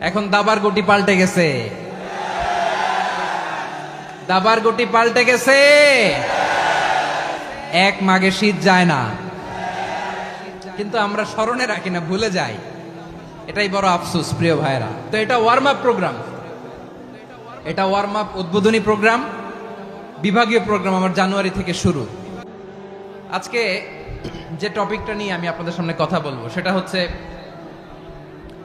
এখন দাবার গুটি পাল্টে গেছে। দাবার গুটি পাল্টে গেছে। এক মাগে শীত যায় না। কিন্তু আমরা স্মরণে রাখি না, ভুলে যাই। এটাই বড় আফসোস, প্রিয় ভাইরা তো এটা ওয়ার্ম আপ প্রোগ্রাম এটা ওয়ার্ম আপ উদ্বোধনী প্রোগ্রাম বিভাগীয় প্রোগ্রাম আমার জানুয়ারি থেকে শুরু। আজকে যে টপিকটা নিয়ে আমি আপনাদের সামনে কথা বলব, সেটা হচ্ছে